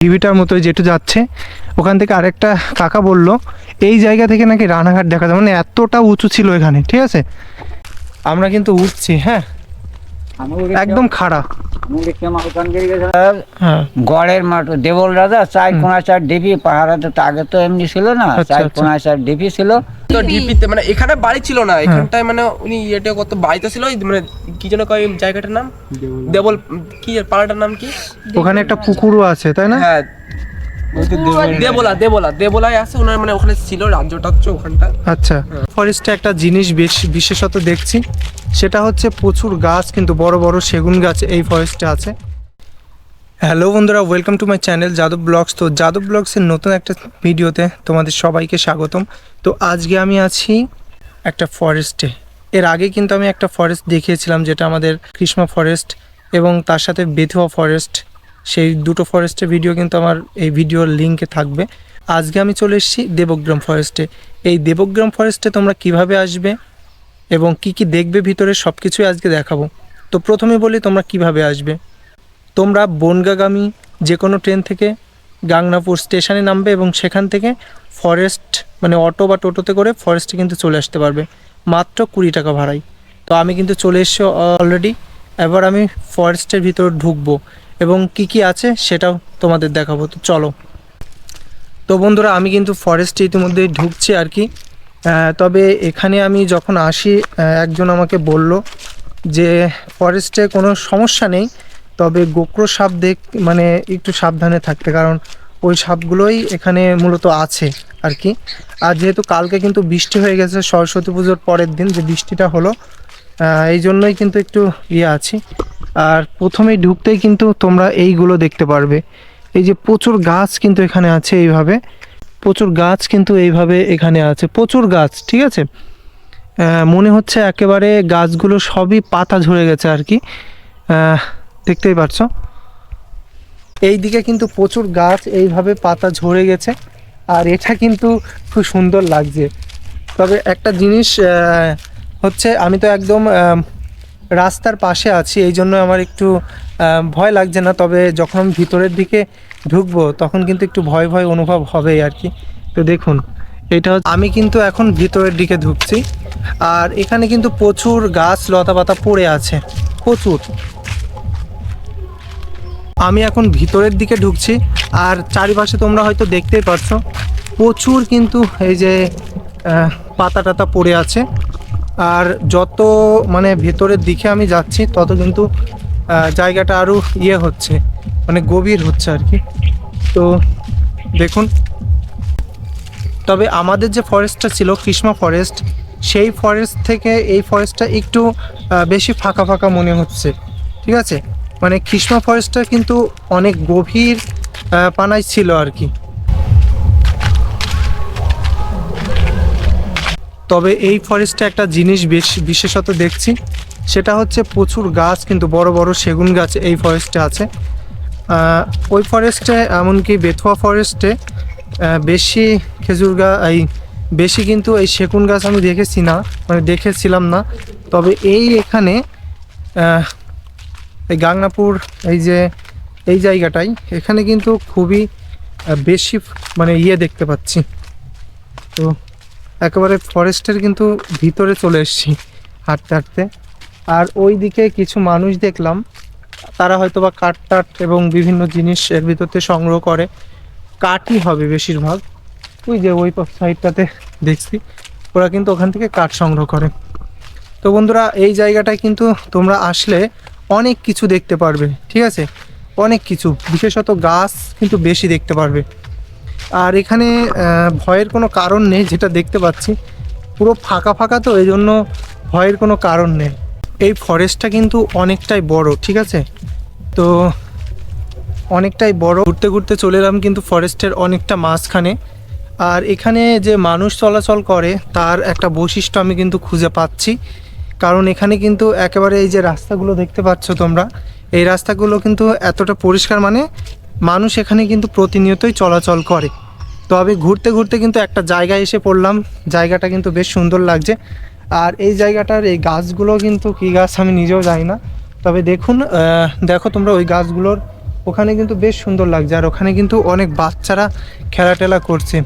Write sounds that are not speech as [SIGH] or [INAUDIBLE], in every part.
টিভিটার মতো যেটু যাচ্ছে, ওখান থেকে আরেকটা কাকা বলল, এই জায়গা থেকে নাকি রানাঘাট দেখা যায়। মানে এতটা উঁচু ছিল এখানে, ঠিক আছে? আমরা কিন্তু উঠছি হ্যাঁ? একদম খাড়া। হ্যাঁ। গড়ের মাঠ দেবল রাজা চার কোনা চার ডিপি পাহাড়াতে তো আগে তো এমনি ছিল না চাই চার আচ্ছা। কোনা চার ডিপি ছিল। তো ডিপিতে মানে এখানে বাড়ি ছিল হ্যাঁ। না এখানটায় মানে উনি এটা কত বাড়িতে ছিল মানে কি যেন কয় জায়গাটার নাম? দেবল। কি পাড়াটার নাম কি? ওখানে একটা পুকুরও আছে তাই না? হ্যাঁ দেবলা দেবলা দেবলায় আছে ওনার মানে ওখানে ছিল রাজ্যটা হচ্ছে ওখানটা। আচ্ছা ফরেস্টে একটা জিনিস বেশ বিশেষত দেখছি সেটা হচ্ছে প্রচুর গাছ কিন্তু বড় বড় সেগুন গাছ এই ফরেস্টে আছে। হ্যালো বন্ধুরা welcome to my channel Yadav blogs তো যাদব ব্লগসের নতুন একটা ভিডিওতে তোমাদের সবাইকে স্বাগতম। তো আজকে আমি আছি একটা ফরেস্টে এর আগে কিন্তু আমি একটা ফরেস্ট দেখিয়েছিলাম যেটা আমাদের কৃষ্ণা ফরেস্ট এবং তার সাথে বেথুয়া ফরেস্ট সেই দুটো ফরেস্টের ভিডিও কিন্তু আমার এই ভিডিওর লিঙ্কে থাকবে। আজকে আমি চলে এসেছি দেবগ্রাম ফরেস্টে এই দেবগ্রাম ফরেস্টে তোমরা কীভাবে আসবে এবং কি কি দেখবে ভিতরে সব কিছুই আজকে দেখাবো। তো প্রথমে বলি তোমরা কীভাবে আসবে। তোমরা বনগাগামী যে কোনো ট্রেন থেকে গাংনাপুর স্টেশনে নামবে এবং সেখান থেকে ফরেস্ট মানে অটো বা টোটোতে করে ফরেস্টে কিন্তু চলে আসতে পারবে। মাত্র কুড়ি টাকা ভাড়াই তো আমি কিন্তু চলে এসেছি অলরেডি এবার আমি ফরেস্টের ভিতর ঢুকবো। এবং কি কি আছে সেটাও তোমাদের দেখাবো। তো চলো। তো বন্ধুরা, আমি কিন্তু ফরেস্টে ইতিমধ্যে ঢুকছি আর কি। তবে এখানে আমি যখন আসি একজন আমাকে বলল যে ফরেস্টে কোনো সমস্যা নেই, তবে গোক্র সাপ দেখ মানে একটু সাবধানে থাকতে, কারণ ওই সাপগুলোই এখানে মূলত আছে আর কি। আর যেহেতু কালকে কিন্তু বৃষ্টি হয়ে গেছে, সরস্বতী পুজোর পরের দিন যে বৃষ্টিটা হলো এই জন্যই কিন্তু একটু ইয়ে আছি। আর প্রথমেই ঢুকতেই কিন্তু তোমরা এইগুলো দেখতে পারবে। এই যে প্রচুর গাছ কিন্তু এখানে আছে এইভাবে। প্রচুর গাছ কিন্তু এইভাবে এখানে আছে। প্রচুর গাছ, ঠিক আছে? মনে হচ্ছে একেবারে গাছগুলো সবই পাতা ঝরে গেছে আর কি। দেখতেই পারছ? এই দিকে কিন্তু প্রচুর গাছ এইভাবে পাতা ঝরে গেছে। আর এটা কিন্তু খুব সুন্দর লাগছে। তবে একটা জিনিস হচ্ছে আমি তো একদম রাস্তার পাশে আছি, এই জন্য আমার একটু ভয় লাগছে না। তবে যখন আমি ভিতরের দিকে ঢুকবো, তখন কিন্তু একটু ভয় ভয় অনুভব হবে আর কি। তো দেখুন, এটা আমি কিন্তু এখন ভিতরের দিকে ঢুকছি। আর এখানে কিন্তু প্রচুর গাছ লতা পাতা পড়ে আছে, প্রচুর। আমি এখন ভিতরের দিকে ঢুকছি, আর চারিপাশে তোমরা হয়তো দেখতেই পারছ, প্রচুর কিন্তু এই যে পাতা টাতা পড়ে আছে। আর যত মানে ভেতরের দিকে আমি যাচ্ছি, তত কিন্তু জায়গাটা আরও ইয়ে হচ্ছে মানে গভীর হচ্ছে আর কি। তো দেখুন, তবে আমাদের যে ফরেস্টটা ছিল, কৃষ্ণা ফরেস্ট সেই ফরেস্ট থেকে এই ফরেস্টটা একটু বেশি ফাঁকা ফাঁকা মনে হচ্ছে, ঠিক আছে? মানে কৃষ্ণা ফরেস্টটা কিন্তু অনেক গভীর পানায় ছিল আর কি। তবে এই ফরেস্টে একটা জিনিস বেশ বিশেষত দেখছি, সেটা হচ্ছে প্রচুর গাছ, কিন্তু বড় বড় সেগুন গাছ এই ফরেস্টে আছে। ওই ফরেস্টে এমনকি বেথুয়া ফরেস্টে বেশি খেজুর গাছ এই বেশি কিন্তু এই সেগুন গাছ আমি দেখেছি না মানে দেখেছিলাম না। তবে এই এখানে এই গাংনাপুর, এই যে, এই জায়গাটাই, এখানে কিন্তু খুবই বেশি মানে ইয়ে দেখতে পাচ্ছি। তো একেবারে ফরেস্টের কিন্তু ভিতরে চলে এসেছি হাঁটতে হাঁটতে। আর ওই দিকে কিছু মানুষ দেখলাম, তারা হয়তো বা কাঠ টাট এবং বিভিন্ন জিনিস এর ভিতর থেকে সংগ্রহ করে। কাঠই হবে বেশিরভাগ। ওই যে ওই সাইডটাতে দেখছি, ওরা কিন্তু ওখান থেকে কাঠ সংগ্রহ করে। তো বন্ধুরা, এই জায়গাটায় কিন্তু তোমরা আসলে অনেক কিছু দেখতে পারবে, ঠিক আছে? অনেক কিছু, বিশেষত গাছ কিন্তু বেশি দেখতে পারবে। আর এখানে ভয়ের কোনো কারণ নেই, যেটা দেখতে পাচ্ছি। পুরো ফাঁকা ফাঁকা তো এই জন্য ভয়ের কোনো কারণ নেই। এই ফরেস্টটা কিন্তু অনেকটাই বড়, ঠিক আছে? তো অনেকটাই বড়। ঘুরতে ঘুরতে চলে এলাম কিন্তু ফরেস্টের অনেকটা মাঝখানে। আর এখানে যে মানুষ চলাচল করে, তার একটা বৈশিষ্ট্য আমি কিন্তু খুঁজে পাচ্ছি। কারণ এখানে কিন্তু একেবারে এই যে রাস্তাগুলো দেখতে পাচ্ছ তোমরা, এই রাস্তাগুলো কিন্তু এতটা পরিষ্কার মানে মানুষ এখানে কিন্তু প্রতিনিয়তই চলাচল করে। তো আমি ঘুরতে ঘুরতে কিন্তু একটা জায়গায় এসে পড়লাম। জায়গাটা কিন্তু বেশ সুন্দর লাগছে। আর এই জায়গাটার এই গাছগুলো কিন্তু কী গাছ আমি নিজেও জানি না। তবে দেখুন দেখো তোমরা ওই গাছগুলোর ওখানে কিন্তু বেশ সুন্দর লাগছে। আর ওখানে কিন্তু অনেক বাচ্চারা খেলা টেলা করছে।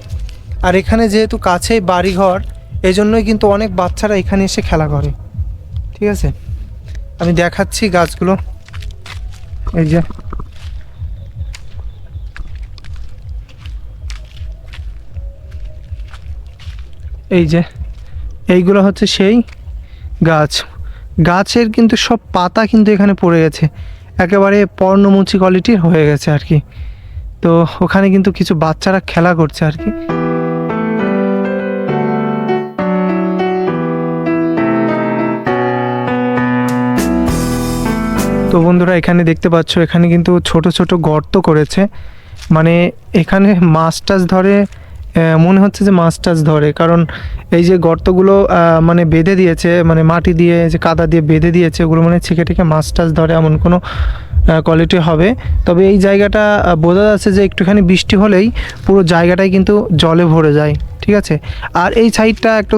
আর এখানে যেহেতু কাছেই বাড়িঘর এই জন্যই কিন্তু অনেক বাচ্চারা এখানে এসে খেলা করে। ঠিক আছে? আমি দেখাচ্ছি গাছগুলো। এই যে এই যে, এইগুলো হচ্ছে সেই গাছ। গাছের কিন্তু সব পাতা কিন্তু এখানে পড়ে গেছে। একেবারে পর্ণমুচি কোয়ালিটির হয়ে গেছে আর কি। তো ওখানে কিন্তু কিছু বাচ্চারা খেলা করছে আর কি। তো বন্ধুরা, এখানে দেখতে পাচ্ছ, এখানে কিন্তু ছোট ছোট গর্ত করেছে। মানে এখানে মাছ টাছ ধরে মনে হচ্ছে যে মাছ টাছ ধরে। কারণ এই যে গর্তগুলো মানে বেঁধে দিয়েছে মানে মাটি দিয়ে যে কাদা দিয়ে বেঁধে দিয়েছে, ওগুলো মানে ছিকে টিকে মাছ টাছ ধরে এমন কোনো কোয়ালিটি হবে। তবে এই জায়গাটা বোঝা যাচ্ছে যে একটুখানি বৃষ্টি হলেই পুরো জায়গাটাই কিন্তু জলে ভরে যায়, ঠিক আছে? আর এই সাইডটা একটু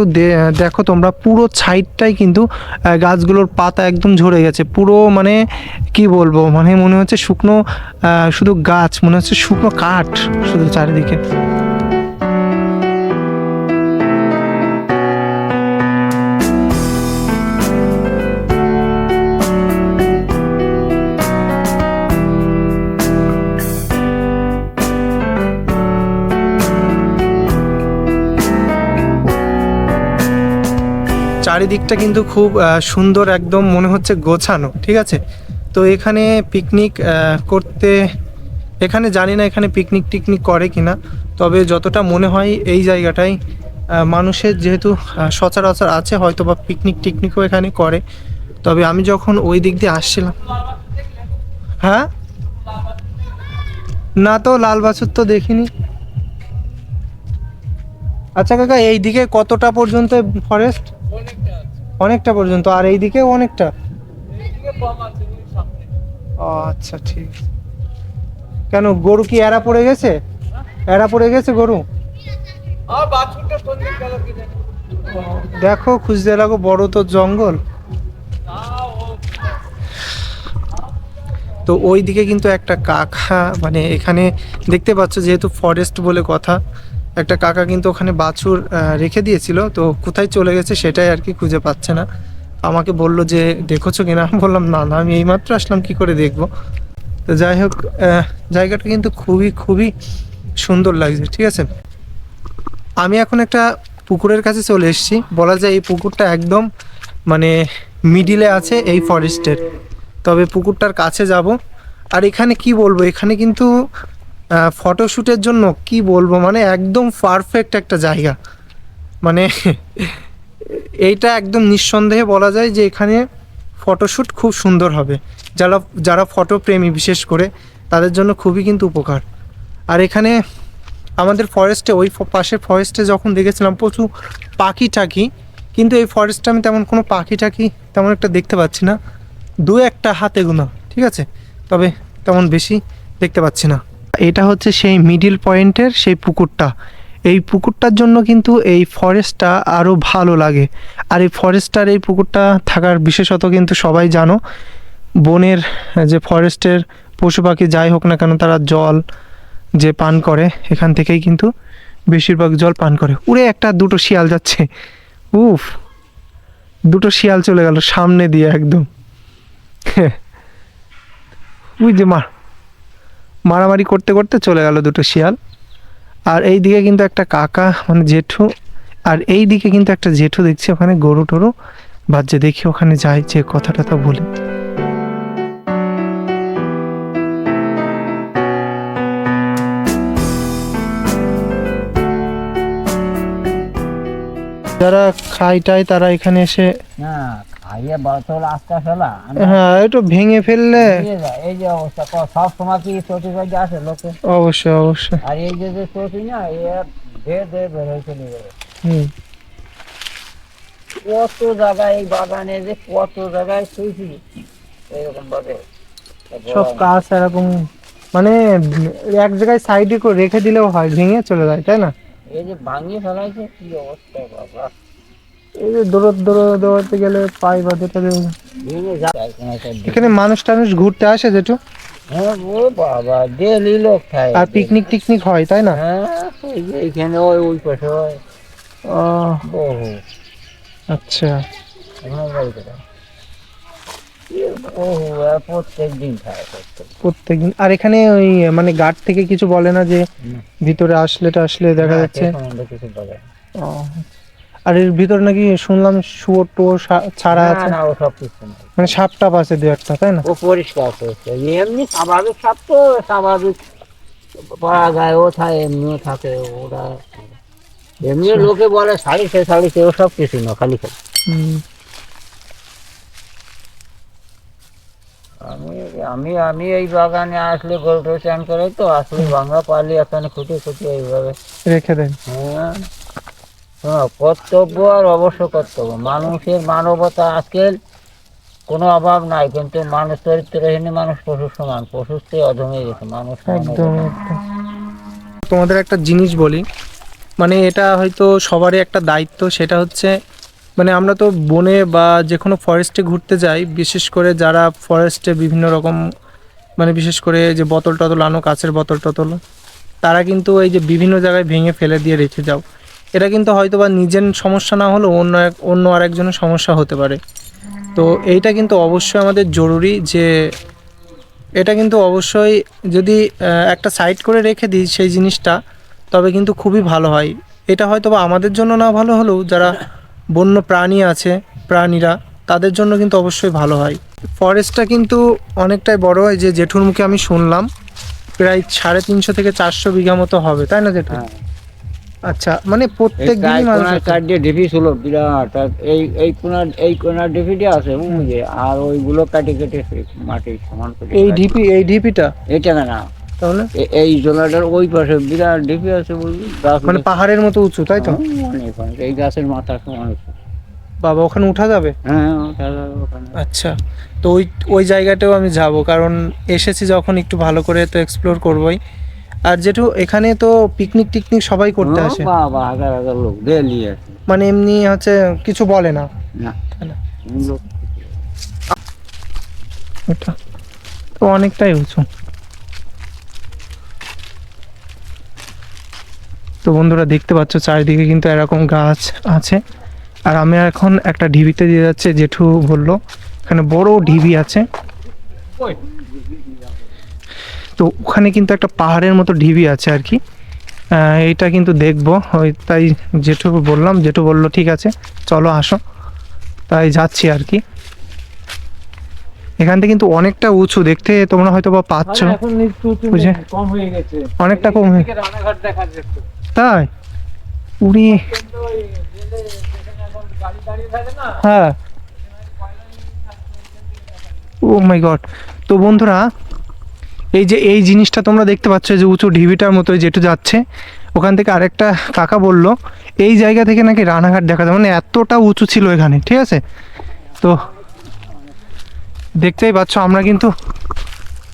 দেখো তোমরা, পুরো সাইডটাই কিন্তু গাছগুলোর পাতা একদম ঝরে গেছে। পুরো মানে কি বলব মানে মনে হচ্ছে শুকনো শুধু গাছ, মনে হচ্ছে শুকনো কাঠ শুধু চারিদিকে। চারিদিকটা কিন্তু খুব সুন্দর একদম মনে হচ্ছে গোছানো, ঠিক আছে? তো এখানে পিকনিক করতে, এখানে জানি না এখানে পিকনিক টিকনিক করে কিনা, তবে যতটা মনে হয় এই জায়গাটাই মানুষের যেহেতু সচরাচর আছে হয়তো বা পিকনিক টিকনিকও এখানে করে, তবে আমি যখন ওই দিক দিয়ে আসছিলাম হ্যাঁ? না তো, লাল বাছুর তো দেখিনি। আচ্ছা কাকা এই দিকে কতটা পর্যন্ত ফরেস্ট অনেকটা পর্যন্ত, আর এই দিকেও অনেকটা আচ্ছা ঠিক। কেন, গরু কি এরা পড়ে গেছে? এরা পড়ে গেছে গরু? দেখো, খুঁজতে লাগো, বড় তো জঙ্গল। তো ওই দিকে কিন্তু একটা কাকা মানে এখানে দেখতে পাচ্ছ, যেহেতু ফরেস্ট বলে কথা একটা কাকা কিন্তু ওখানে বাছুর রেখে দিয়েছিল, তো কোথায় চলে গেছে সেটাই আর কি খুঁজে পাচ্ছে না। আমাকে বলল যে, দেখেছ কিনা? আমি বললাম, না না, আমি এইমাত্র আসলাম, কি করে দেখব? তো যাই হোক জায়গাটা কিন্তু খুবই খুবই সুন্দর লাগছে, ঠিক আছে? আমি এখন একটা পুকুরের কাছে চলে এসেছি। বলা যায় এই পুকুরটা একদম মানে মিডিলে আছে এই ফরেস্টের তবে পুকুরটার কাছে যাব। আর এখানে কি বলব? এখানে কিন্তু ফটোশ্যুটের জন্য কি বলব? মানে একদম পারফেক্ট একটা জায়গা। মানে [LAUGHS] এইটা একদম নিঃসন্দেহে বলা যায় যে এখানে ফটোশ্যুট খুব সুন্দর হবে। যারা যারা ফটো প্রেমী বিশেষ করে, তাদের জন্য খুবই কিন্তু উপকার। আর এখানে আমাদের ফরেস্টে ওই পাশের ফরেস্টে যখন দেখেছিলাম, প্রচুর পাখি টাকি কিন্তু এই ফরেস্টে আমি তেমন কোনো পাখি টাকি তেমন একটা দেখতে পাচ্ছি না। দু একটা হাতে গোনা ঠিক আছে? তবে তেমন বেশি দেখতে পাচ্ছি না। এটা হচ্ছে সেই মিডিল পয়েন্টের সেই পুকুরটা। এই পুকুরটার জন্য কিন্তু এই ফরেস্টটা আরও ভালো লাগে। আর এই ফরেস্টটার এই পুকুরটা থাকার বিশেষত কিন্তু সবাই জানো, বনের যে ফরেস্টের পশু পাখি যাই হোক না কেন তারা জল যে পান করে, এখান থেকেই কিন্তু বেশিরভাগ জল পান করে। উড়ে একটা দুটো শিয়াল যাচ্ছে। উফ, দুটো শিয়াল চলে গেল সামনে দিয়ে একদম। [LAUGHS] উই যে মার মারামারি করতে করতে চলে গেল দুটো শিয়াল। আর এই দিকে কিন্তু একটা কাকা মানে জেঠু, আর এই দিকে কিন্তু একটা জেঠু দেখছি ওখানে গরু টরু বাজছে। দেখি ওখানে যাই, যে কথা টথা বলি। যারা খাই টাই তারা এখানে এসে আস্তে ফেলা হ্যাঁ একটু ভেঙে ফেললে। এই যে অবস্থা সব সময় কি চটি করে আসে লোকে? অবশ্যই অবশ্যই। আর এই যে যে চটি না এ ধের ধের বের হয়ে চলে যাবে। হুম। কত জায়গায় এই বাগানে যে কত জায়গায় শুয়েছি এরকম ভাবে। সব কাজ এরকম মানে এক জায়গায় সাইডে করে রেখে দিলেও হয় ভেঙে চলে যায় তাই না? এই যে ভাঙিয়ে ফেলাইছে কি অবস্থা বাবা। এই যে দৌড় দৌড় দৌড়াতে গেলে পাই। এখানে মানুষ টানুষ ঘুরতে আসে যেটু হ্যাঁ ও বাবা ডেলি লোক খায় আর পিকনিক টিকনিক হয় তাই না? হ্যাঁ এই ওই ওই পাশে হয়। ও, আচ্ছা। প্রত্যেকদিন আর এখানে ওই মানে গার্ড থেকে কিছু বলে না যে ভিতরে আসলে আসলে দেখা যাচ্ছে। ও, আর এর ভিতরে নাকি শুনলাম শুয়োর টুয়োর ছাড়া আছে। না ও সব কিছু না। মানে সাপ টাপ আছে দু একটা তাই না? ও পরিষ্কার করছে এমনি স্বাভাবিক সাপ তো স্বাভাবিক পাড়া গায়ে ও থাকে এমনিও থাকে ওরা এমনি লোকে বলে শাড়িতে শাড়িতে ও সব কিছু না খালি খালি। আমি আমি আমি এই বাগানে আসলে গল্প চান করে তো আসলে ভাঙা পারলে এখানে খুঁটে খুঁটে এইভাবে। রেখে দেন। হ্যাঁ। হ্যাঁ, কর্তব্য আর অবশ্য কর্তব্য। মানুষের মানবতা আজকের কোনো অভাব নাই কিন্তু মানুষ চরিত্রহীন মানুষ পশুর সমান পশুর চেয়ে অধমে গেছে মানুষ একদম তোমাদের একটা জিনিস বলি মানে এটা হয়তো সবারই একটা দায়িত্ব সেটা হচ্ছে মানে আমরা তো বনে বা যে কোনো ফরেস্টে ঘুরতে যাই বিশেষ করে যারা ফরেস্টে বিভিন্ন রকম মানে বিশেষ করে যে বোতল টতল আনো কাছের বোতল টতল তারা কিন্তু এই যে বিভিন্ন জায়গায় ভেঙে ফেলে দিয়ে রেখে যাও। এটা কিন্তু হয়তো বা নিজের সমস্যা না হলেও অন্য এক, অন্য আরেকজনের সমস্যা হতে পারে। তো এইটা কিন্তু অবশ্যই আমাদের জরুরি যে এটা কিন্তু অবশ্যই যদি একটা সাইড করে রেখে দিই সেই জিনিসটা, তবে কিন্তু খুবই ভালো হয়। এটা হয়তো বা আমাদের জন্য না ভালো হলেও যারা বন্য প্রাণী আছে, প্রাণীরা, তাদের জন্য কিন্তু অবশ্যই ভালো হয়। ফরেস্টটা কিন্তু অনেকটাই বড় হয় যে জেঠুর মুখে আমি শুনলাম, প্রায় সাড়ে তিনশো থেকে চারশো বিঘা মতো হবে, তাই না জেঠু? হ্যাঁ। আচ্ছা মানে প্রত্যেক দিনই মানুষ কোনার ডিপি ছিল বিরাট। আর এই এই কোনার এই কোনার ডিপিটা আছে বুঝলি আর ওইগুলো কাটে কেটে মাটি সমান করে এই ডিপি এই ডিপিটা এটা না। তাহলে? এই জলাটার ওই পাশে বিরাট ডিপি আছে বুঝলি মানে পাহাড়ের মতো উঁচু তাই তো? অনেক অনেক। এই গাছের মাথা সমান। বাবা ওখানে উঠা যাবে? হ্যাঁ ওখানে। আচ্ছা তো ওই ওই জায়গাটাও আমি যাব কারণ এসেছি যখন একটু ভালো করে তো এক্সপ্লোর করবই। আর যেটু এখানে তো পিকনিক টিকনিক সবাই করতে আসে। বাবা হাজার হাজার লোক ডেলি মানে এমনি হচ্ছে কিছু বলে না। না। তো অনেকটাই উঁচু। তো বন্ধুরা দেখতে পাচ্ছ চারিদিকে কিন্তু এরকম গাছ আছে। আর আমি এখন একটা ঢিবিতে দিয়ে যাচ্ছে জেঠু বলল এখানে বড় ঢিবি আছে। তো ওখানে কিন্তু একটা পাহাড়ের মতো ঢিবি আছে আর কি। এইটা কিন্তু দেখব। ওই তাই জেঠু বললাম জেঠু বলল ঠিক আছে। চলো আসো। তাই যাচ্ছি আর কি। এখান থেকে কিন্তু অনেকটা উঁচু দেখতে তোমরা হয়তো বা পাচ্ছ। বুঝে? অনেকটা কম হয়ে তাই? উড়ি। হ্যাঁ। Oh my god. তো বন্ধুরা এই যে এই জিনিসটা তোমরা দেখতে পাচ্ছ যে উঁচু ঢিবিটার মতো যেটু যাচ্ছে ওখান থেকে আরেকটা কাকা বলল এই জায়গা থেকে নাকি রানাঘাট দেখা যায় মানে এতটা উঁচু ছিল এখানে ঠিক আছে? তো দেখতেই পাচ্ছ আমরা কিন্তু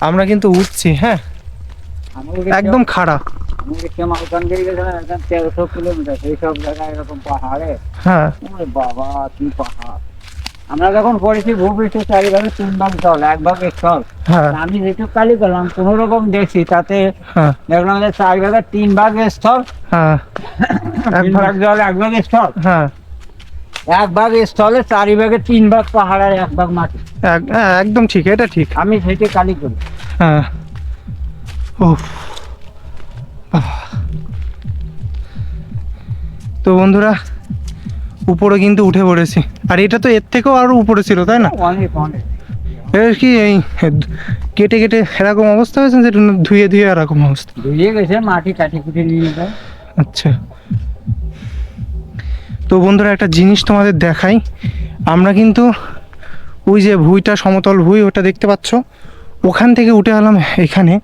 আমরা কিন্তু উঠছি হ্যাঁ? একদম খাড়া। হ্যাঁ। বাবা কি পাহাড়। আমরা যখন পড়েছি ভূপৃষ্ঠ চারিভাগে তিন ভাগ জল এক ভাগ স্থল হ্যাঁ। আমি যেটুকু কালি করলাম কোন রকম দেখছি তাতে হ্যাঁ। দেখলাম যে চার ভাগে তিন ভাগ স্থল। হ্যাঁ। এক তিন ভাগ জল এক ভাগ স্থল। হ্যাঁ। এক ভাগ স্থলে চারি ভাগে তিন ভাগ পাহাড় আর এক ভাগ মাটি। এক- হ্যাঁ, একদম ঠিক এটা ঠিক। আমি সেটি কালি করি। হ্যাঁ। তো বন্ধুরা উপরে কিন্তু উঠে পড়েছি। আর এটা তো এর থেকেও আরও উপরে ছিল তাই না? এর কি এই কেটে কেটে এরকম অবস্থা হয়েছে যেটা ধুয়ে ধুয়ে এরকম অবস্থা? ধুয়ে গেছে মাটি কাটি কুটি নিয়ে আচ্ছা। তো বন্ধুরা একটা জিনিস তোমাদের দেখাই। আমরা কিন্তু ওই যে ভুঁইটা সমতল ভুঁই ওটা দেখতে পাচ্ছ? ওখান থেকে উঠে এলাম এখানে।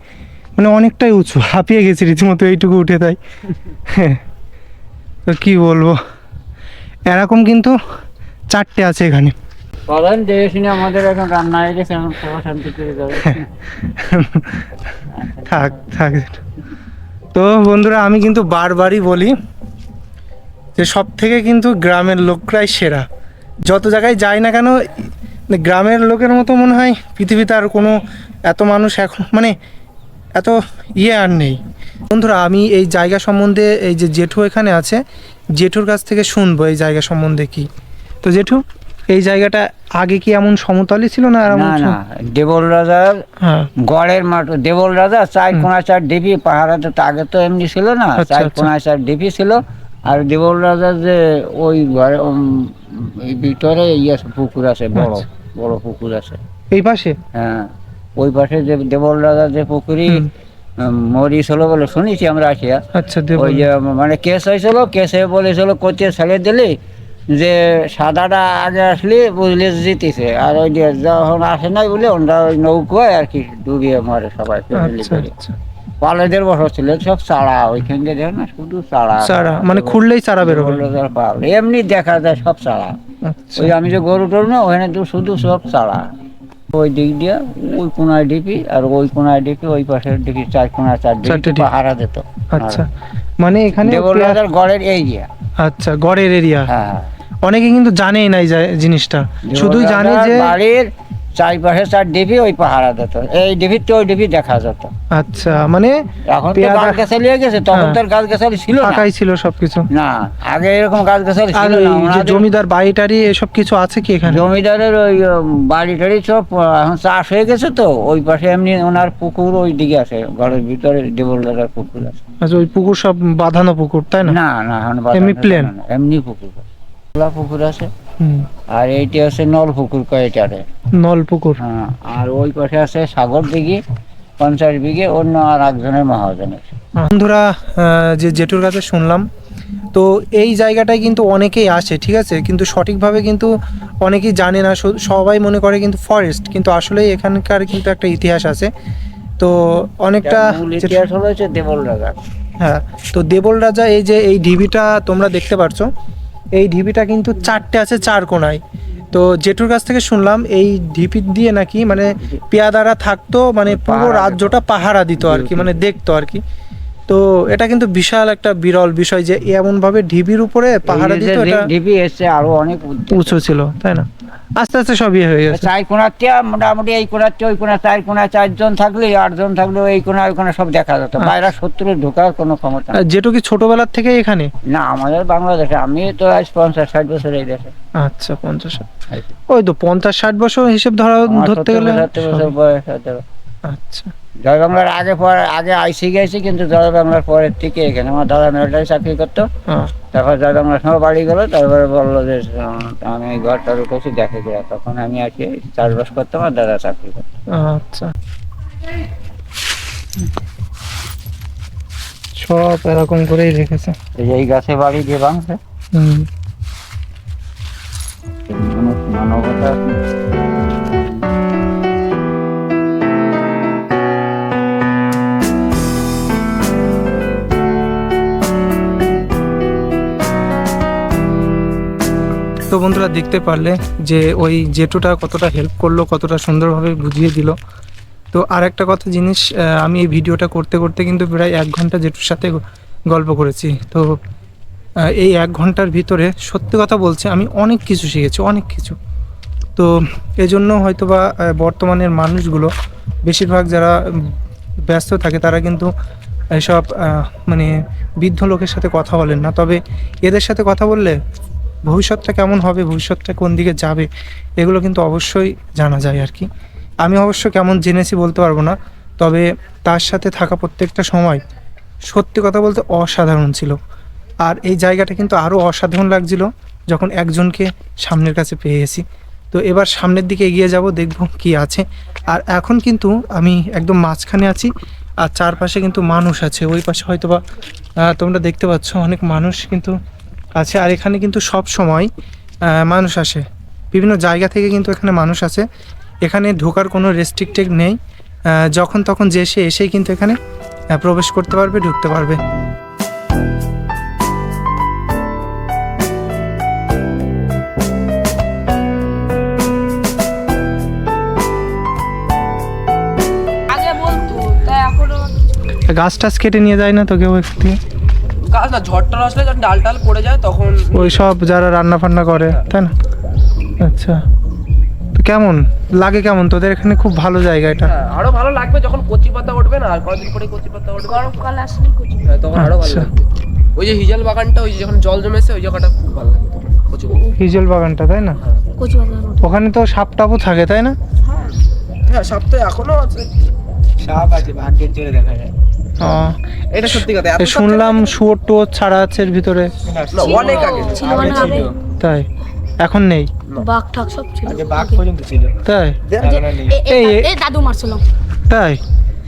মানে অনেকটাই উঁচু হাঁপিয়ে গেছি রীতিমতো এইটুকু উঠে তাই। হ্যাঁ। তো কী বলব? এরকম কিন্তু চারটে আছে এখানে। আমাদের এখন রান্না হয়ে গেছে এখন শান্তি করে যাবে। থাক থাক। তো বন্ধুরা আমি কিন্তু বারবারই বলি যে সব থেকে কিন্তু গ্রামের লোকরাই সেরা। যত জায়গায় যাই না কেন গ্রামের লোকের মতো মনে হয় পৃথিবীতে আর কোনো এত মানুষ এখন মানে এত ইয়ে আর নেই। বন্ধুরা আমি এই জায়গা সম্বন্ধে এই যে জেঠু এখানে আছে জেঠুর কাছ থেকে শুনব এই জায়গা সম্বন্ধে কি? তো জেঠু এই জায়গাটা আগে কি এমন সমতলই ছিল না না না দেবল রাজার হ্যাঁ। গড়ের মাঠ দেবল রাজা চার কোনা চার ডিপি পাহাড়াতে তো আগে তো এমনি ছিল না আচ্ছা, চার আচ্ছা। কোনা চার ডিপি ছিল আর দেবল রাজার যে ওই ঘরে ভিতরে ইয়ে আছে, পুকুর আছে বড় আচ্ছা। বড় পুকুর আছে। এই পাশে? হ্যাঁ ওই পাশে যে দেবল রাজার যে পুকুরি মরিস হলো বলে শুনেছি আমরা আসিয়া। আচ্ছা ওই যে মানে কেস হয়েছিল কেসে বলেছিল কোচে ছেড়ে দিলি যে সাদাটা আগে আসলে বুঝলে জিতেছে। আর ওই যে যখন আসে নাই বলে ওরা ওই নৌকোয় আর কি ডুবিয়ে মরে সবাই আচ্ছা আচ্ছা। পালেদের বছর ছিল সব চারা ওইখান দিয়ে দেখো না শুধু চারা। চারা মানে খুললেই চারা পাল। এমনি দেখা যায় সব চারা। ওই আমি যে গরু টরু না ওখানে তো শুধু সব চারা। ওই দিক দিয়ে ওই কোনায় ডিপি আর ওই কোনায় ওই ডিপি চার কোনায় চার ডিপি। দিত। আচ্ছা। মানে এখানে গড়ের এরিয়া। আচ্ছা গড়ের এরিয়া। হ্যাঁ অনেকে কিন্তু জানেই নাই এই জিনিসটা। শুধুই জানে যে বাড়ির চারপাশে চার ডিপি ওই পাহারা দিত। এই ডিপির তো ওই ডিপি দেখা যেত। আচ্ছা মানে এখন তো গাছ গাছালি হয়ে গেছে তখন হ্যাঁ। তো গাছ গাছালি ছিল না। ফাঁকাই ছিল সবকিছু। না আগে এরকম গাছ গাছালি ছিল না। যে জমিদার বাড়ি টাড়ি এসব কিছু আছে কি এখানে? জমিদারের ওই বাড়ি টাড়ি সব এখন চাষ হয়ে গেছে তো ওই পাশে এমনি ওনার পুকুর ওই দিকে আছে ঘরের ভিতরে দেবলদারের পুকুর আছে। আচ্ছা ওই পুকুর সব বাঁধানো পুকুর তাই না? না না এমনি বাজার plain? না, না, এমনি পুকুর খোলা পুকুর আছে। আর এইটি আছে নল পুকুর কয়টারে? নল হ্যাঁ আর ওই পাশে আছে সাগর দিঘি পঞ্চাশ বিঘে অন্য আর একজনের মহাজনের। বন্ধুরা যে জেঠুর কাছে শুনলাম তো এই জায়গাটায় কিন্তু অনেকেই আসে ঠিক আছে? কিন্তু সঠিকভাবে কিন্তু অনেকেই জানে না সবাই মনে করে কিন্তু ফরেস্ট কিন্তু আসলে এখানকার কিন্তু একটা ইতিহাস আছে। তো অনেকটা ইতিহাস হলো হচ্ছে দেবল রাজা। হ্যাঁ তো দেবল রাজা এই যে এই ঢিবিটা তোমরা দেখতে পারছ এই ঢিপিটা কিন্তু চারটে আছে চার কোনায়। তো জেঠুর কাছ থেকে শুনলাম এই ঢিপি দিয়ে নাকি মানে পেয়াদারা থাকতো মানে পুরো রাজ্যটা পাহারা দিত আর কি মানে দেখতো আর কি। তো এটা কিন্তু বিশাল একটা বিরল বিষয় যে এমন ভাবে ঢিবির উপরে যে দিত এটা ডিপি এসছে আরও অনেক উঁচু ছিল তাই না? আস্তে আস্তে সব ইয়ে হয়ে গেছে। চার কোনাতে মোটামুটি এই কোনাতে ওই কোনা চার কোনা চারজন থাকলে আটজন থাকলে এই কোনা ওই কোনা সব দেখা যেত। আচ্ছা। বাইরে শত্রু ঢোকার কোনো ক্ষমতা। যেটু কি ছোটবেলার থেকে এখানে? না আমাদের বাংলাদেশে আমি তো আজ পঞ্চাশ ষাট বছর এই দেশে। আচ্ছা পঞ্চাশ ষাট। ওই তো পঞ্চাশ ষাট বছর হিসেব ধরা ধরতে গেলে আচ্ছা। জয় বাংলার আগে পরে আগে আইসি গেছি কিন্তু জয় বাংলার পরের থেকে এখানে আমার দাদা মিলিটারি চাকরি করতো। তারপর জয় বাংলার সময় বাড়ি গেলো তারপরে বলল যে আমি এই ঘরটা ঢুকেছি দেখে গিয়ে তখন আমি আছি চাষবাস করতাম আর দাদা চাকরি করতো। আচ্ছা। সব এরকম করেই রেখেছে। এই গাছে বাড়ি দিয়ে ভাঙছে মানবতা বন্ধুরা দেখতে পারলে যে ওই জেঠুটা কতটা হেল্প করল, কতটা সুন্দরভাবে বুঝিয়ে দিল। তো আর একটা কথা জিনিস আমি এই ভিডিওটা করতে করতে কিন্তু প্রায় এক ঘণ্টা জেঠুর সাথে গল্প করেছি। তো এই এক ঘণ্টার ভিতরে সত্যি কথা বলছে আমি অনেক কিছু শিখেছি, অনেক কিছু। তো এজন্য হয়তো বা বর্তমানের মানুষগুলো বেশিরভাগ যারা ব্যস্ত থাকে তারা কিন্তু এসব মানে বৃদ্ধ লোকের সাথে কথা বলেন না। তবে এদের সাথে কথা বললে ভবিষ্যৎটা কেমন হবে, ভবিষ্যৎটা কোন দিকে যাবে, এগুলো কিন্তু অবশ্যই জানা যায় আর কি। আমি অবশ্য কেমন জেনেছি বলতে পারব না, তবে তার সাথে থাকা প্রত্যেকটা সময় সত্যি কথা বলতে অসাধারণ ছিল। আর এই জায়গাটা কিন্তু আরও অসাধারণ লাগছিল যখন একজনকে সামনের কাছে পেয়ে গেছি তো এবার সামনের দিকে এগিয়ে যাব, দেখব কি আছে। আর এখন কিন্তু আমি একদম মাঝখানে আছি, আর চারপাশে কিন্তু মানুষ আছে। ওই পাশে হয়তো বা তোমরা দেখতে পাচ্ছ অনেক মানুষ কিন্তু আছে আর এখানে কিন্তু সব সময় মানুষ আসে। বিভিন্ন জায়গা থেকে কিন্তু এখানে মানুষ আছে এখানে ঢোকার কোনো রেস্ট্রিক্টেড নেই। যখন তখন যে সে এসেই কিন্তু এখানে প্রবেশ করতে পারবে ঢুকতে পারবে। গাছ টাছ কেটে নিয়ে যায় না তো কেউ একটু? গাছ না ঝড়টা আসলে যখন ডাল টাল পড়ে যায় তখন ওই সব যারা রান্না ফান্না করে তাই না? আচ্ছা। তো কেমন? লাগে কেমন? তোদের এখানে খুব ভালো জায়গা এটা। হ্যাঁ আরও ভালো লাগবে যখন কচি পাতা উঠবে না আর কয়েকদিন পরে কচি পাতা উঠবে। গরমকাল আসলে কুচি হ্যাঁ, তখন আরও ভালো আচ্ছা। লাগবে। ওই যে হিজাল বাগানটা ওই যে যখন জল জমেছে ওই জায়গাটা খুব ভালো লাগে। হিজল বাগানটা তাই না। ওখানে তো সাপ টাপও থাকে তাই না? হ্যাঁ সাপ তো এখনও আছে। সাপ আছে ভাগ্যের জোরে দেখা যায়। এটা সত্যি কথা শুনলাম শুয়োর টুয়োর ছাড়া আছে এর ভিতরে। অনেক আগে। ছিল মানে আগে। তাই এখন নেই। বাঘ ঠাক সব ছিল। বাঘ পর্যন্ত ছিল। তাই? এই, এই- দাদু মারছিল। তাই?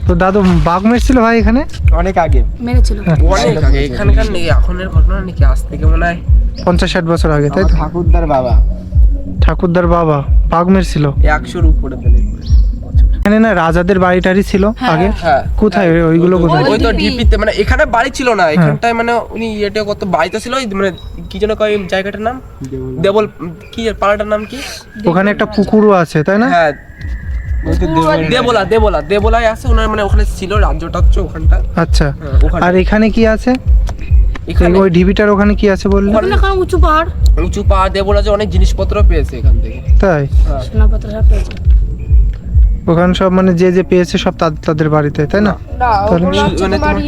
তো দাদু বাঘ মেরছিল ভাই এখানে? অনেক আগে। মেরেছিল। অনেক আগে। এখানকার নেই এখনের ঘটনা নাকি আজ থেকে মনে হয়। পঞ্চাশ ষাট বছর আগে তাই ঠাকুরদার বাবা। ঠাকুরদার বাবা বাঘ মেরছিল। একশোর উপরে এখানে না রাজাদের বাড়ি টাড়ি ছিল আগে। হ্যাঁ কোথায় ওইগুলো কোথায়? ওই তো। ডিপিতে মানে এখানে বাড়ি ছিল না হ্যাঁ। এখানটায় মানে উনি এটা কত বাড়িতে ছিল মানে কি যেন কয় জায়গাটার নাম? দেবল কি পাড়াটার নাম কি? ওখানে একটা পুকুরও আছে তাই না? হ্যাঁ। দেবলা দেবলা দেবলায় আছে ওনার মানে ওখানে ছিল রাজ্যটা হচ্ছে ওখানটা। আচ্ছা। হ্যাঁ, আর এখানে কি আছে? এখানে। ওই ঢিবিটার ওখানে কি আছে বললে? ওখানে এখন উঁচু পাহাড়। উঁচু পাহাড় দেবলা যে অনেক জিনিসপত্র পেয়েছে এখান থেকে। তাই? হ্যাঁ। সব পেয়েছে। ওখানে সব মানে যে যে পেয়েছে সব তাদের তাদের বাড়িতে তাই না? মানে।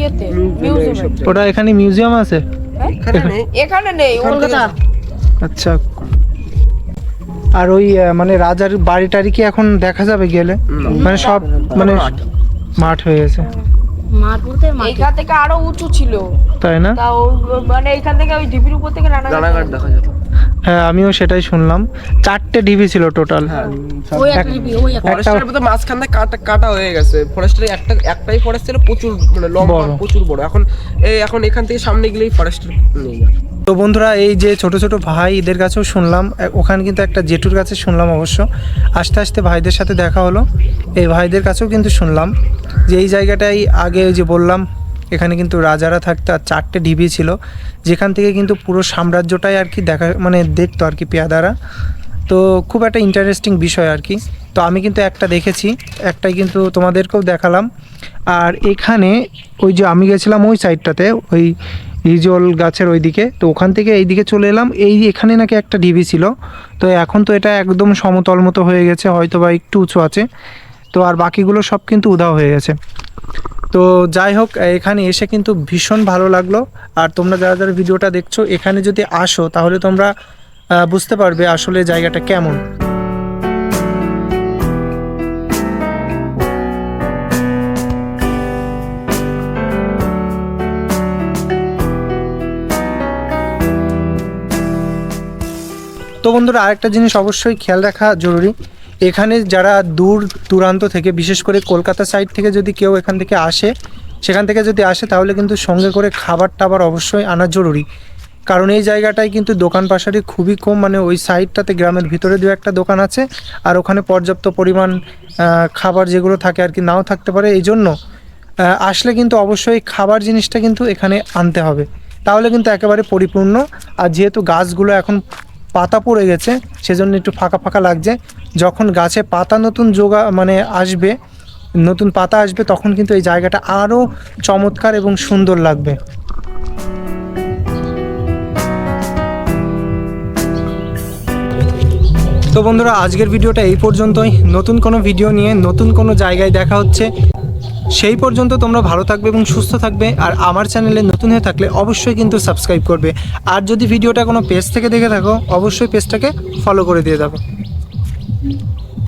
ওটা এখানে মিউজিয়াম আছে? এখানে নেই। এখানে নেই আচ্ছা। আর ওই মানে রাজার বাড়ি টাড়ি কি এখন দেখা যাবে গেলে? মানে সব মানে মাঠ। হয়ে গেছে। থেকে আরও উঁচু ছিল। তাই না? মানে এখান থেকে ওই ঢিপির উপর থেকে রানাঘাট দেখা যেত হ্যাঁ আমিও সেটাই শুনলাম। চারটে ঢিবি ছিল টোটাল হ্যাঁ ওই একটা ঢিপি, ওই ফরেস্টের ভিতরে মাঝখান কাটা কাটা হয়ে গেছে। ফরেস্টের একটা একটাই ফরেস্ট ছিল প্রচুর মানে লম্বা প্রচুর বড়। এখন এই এখন এখান থেকে সামনে গেলেই ফরেস্টের নেই আর। তো বন্ধুরা এই যে ছোট ছোট ভাই এদের কাছেও শুনলাম। ওখানে কিন্তু একটা জেঠুর কাছে শুনলাম অবশ্য। আস্তে আস্তে ভাইদের সাথে দেখা হলো। এই ভাইদের কাছেও কিন্তু শুনলাম। যে এই জায়গাটাই আগে ওই যে বললাম এখানে কিন্তু রাজারা থাকতো আর চারটে ঢিবি ছিল। যেখান থেকে কিন্তু পুরো সাম্রাজ্যটাই আর কি দেখা মানে দেখতো আর কি পেয়াদারা। তো খুব একটা ইন্টারেস্টিং বিষয় আর কি। তো আমি কিন্তু একটা দেখেছি, একটাই কিন্তু তোমাদেরকেও দেখালাম। আর এখানে ওই যে আমি গেছিলাম ওই সাইডটাতে ওই হিজল গাছের ওইদিকে। তো ওখান থেকে এই দিকে চলে এলাম, এই এখানে নাকি একটা ঢিবি ছিল। তো এখন তো এটা একদম সমতল মতো হয়ে গেছে হয়তো বা একটু উঁচু আছে। তো আর বাকিগুলো সব কিন্তু উধাও হয়ে গেছে। তো যাই হোক, এখানে এসে কিন্তু ভীষণ ভালো লাগল। আর তোমরা যারা যারা ভিডিওটা দেখছ, এখানে যদি আসো, তাহলে তোমরা বুঝতে পারবে আসলে জায়গাটা কেমন। তো বন্ধুরা, আরেকটা জিনিস অবশ্যই খেয়াল রাখা জরুরি। এখানে যারা দূর দূরান্ত থেকে, বিশেষ করে কলকাতা সাইড থেকে যদি কেউ এখান থেকে আসে, সেখান থেকে যদি আসে তাহলে কিন্তু সঙ্গে করে খাবার টাবার অবশ্যই আনা জরুরি। কারণ এই জায়গাটায় কিন্তু দোকান পাশারি খুবই কম মানে ওই সাইডটাতে গ্রামের ভিতরে দু একটা দোকান আছে, আর ওখানে পর্যাপ্ত পরিমাণ খাবার যেগুলো থাকে আর কি নাও থাকতে পারে। এই জন্য আসলে কিন্তু অবশ্যই খাবার জিনিসটা কিন্তু এখানে আনতে হবে। তাহলে কিন্তু একেবারে পরিপূর্ণ। আর যেহেতু গাছগুলো এখন পাতা পড়ে গেছে, সেজন্য একটু ফাঁকা ফাঁকা লাগছে। যখন গাছে পাতা নতুন যোগা মানে আসবে, নতুন পাতা আসবে, তখন কিন্তু এই জায়গাটা আরও চমৎকার এবং সুন্দর লাগবে। তো বন্ধুরা, আজকের ভিডিওটা এই পর্যন্তই। নতুন কোনো ভিডিও নিয়ে নতুন কোনো জায়গায় দেখা হচ্ছে। সেই পর্যন্ত তোমরা ভালো থাকবে এবং সুস্থ থাকবে। আর আমার চ্যানেলে নতুন হয়ে থাকলে অবশ্যই কিন্তু সাবস্ক্রাইব করবে। আর যদি ভিডিওটা কোনো পেজ থেকে দেখে থাকো, অবশ্যই পেজটাকে ফলো করে দিয়ে যাবে।